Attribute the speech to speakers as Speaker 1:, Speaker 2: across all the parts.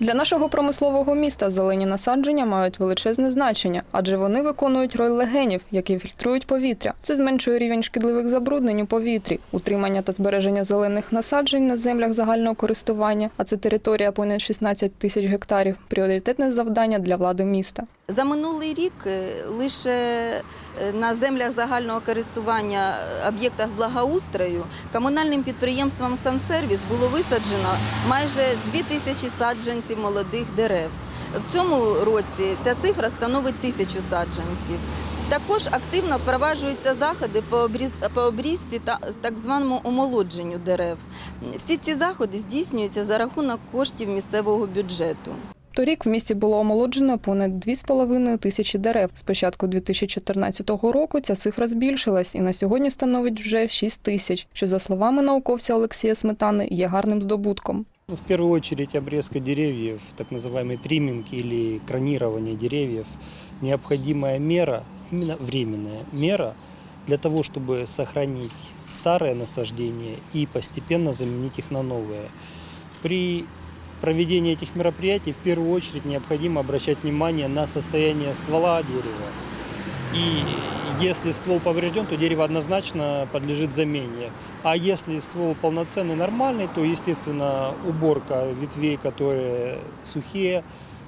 Speaker 1: Для нашого промислового міста зелені насадження мають величезне значення, адже вони виконують роль легенів, які фільтрують повітря. Це зменшує рівень шкідливих забруднень у повітрі, утримання та збереження зелених насаджень на землях загального користування, а це територія понад 16 тисяч гектарів. Пріоритетне завдання для влади міста.
Speaker 2: За минулий рік е, лише е, на землях загального користування е, об'єктах благоустрою комунальним підприємством «Сансервіс» було висаджено майже 2 тисячі саджанців молодих дерев. В цьому році ця цифра становить тисячу саджанців. Також активно впроваджуються заходи по обріз- по обрізці та так званому омолодженню дерев. Всі ці заходи здійснюються за рахунок коштів місцевого бюджету.
Speaker 1: Торік в місті було омолоджено понад 2,5 тисячі дерев. З початку 2014 року ця цифра збільшилась і на сьогодні становить вже 6 тисяч, що, за словами науковця Олексія Сметани, є гарним здобутком.
Speaker 3: Ну, В первую очередь обрезка деревьев, так называемый триминг или кронирование деревьев, необходимая мера, именно временная мера для того, чтобы сохранить старые насаждения и постепенно заменить их на новые. При проведении этих мероприятий в первую очередь необходимо обращать внимание на состояние ствола дерева. И если ствол поврежден, то дерево однозначно подлежит замене. А если ствол полноценный, нормальный, то, естественно, уборка ветвей, которые сухие,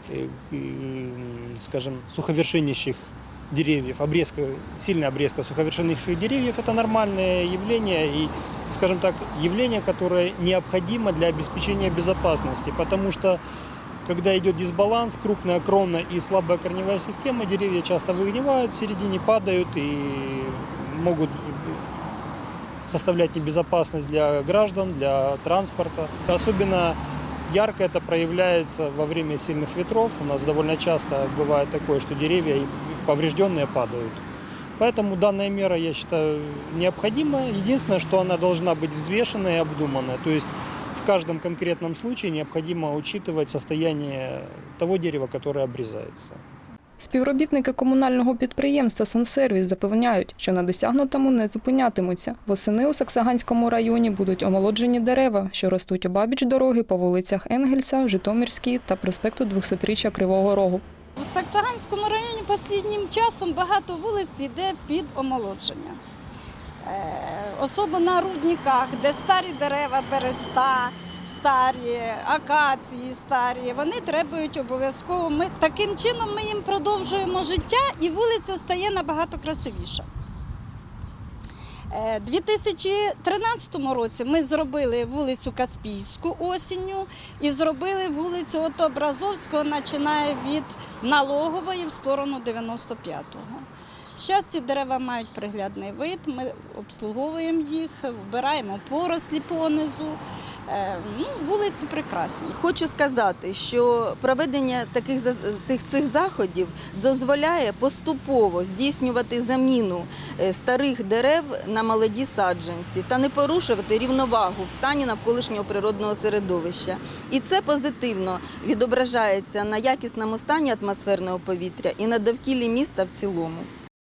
Speaker 3: э, э, м, скажем, суховершинищих деревьев, обрезка, сильная обрезка суховершинищих деревьев – это нормальное явление и, скажем так, явление, которое необходимо для обеспечения безопасности, потому что когда идет дисбаланс, крупная кровная и слабая корневая система, деревья часто выгнивают в середине, падают и могут составлять небезопасность для граждан, для транспорта. Особенно ярко это проявляется во время сильных ветров. У нас довольно часто бывает такое, что деревья поврежденные падают. Поэтому данная мера, я считаю, необходима. Единственное, что она должна быть взвешенная и обдуманная. То есть в каждом конкретном случае необходимо учитывать состояние того дерева, которое обрезается.
Speaker 1: Співробітники комунального підприємства «Сансервіс» запевняють, що на досягнутому не зупинятимуться. Восени у Саксаганському районі будуть омолоджені дерева, що ростуть обабіч дороги по вулицях Енгельса, Житомирській та проспекту 200-річчя Кривого Рогу.
Speaker 4: В Саксаганському районі останнім часом багато вулиць йде під омолодження. Особо на рудниках, де старі дерева береста, старі, акації старі, вони требують обов'язково. Ми, таким чином ми їм продовжуємо життя і вулиця стає набагато красивіша. Е, 2013 році ми зробили вулицю Каспійську осінню і зробили вулицю от Образовського, починає від Налогової в сторону 95-го. Зараз ці дерева мають приглядний вид, ми обслуговуємо їх, вбираємо порослі понизу. Е, Ну, вулиці прекрасні.
Speaker 2: Хочу сказати, що проведення таких тих цих заходів дозволяє поступово здійснювати заміну е, старих дерев на молоді саджанці та не порушувати рівновагу в стані навколишнього природного середовища. І це позитивно відображається на якісному стані атмосферного повітря і на довкіллі міста в цілому.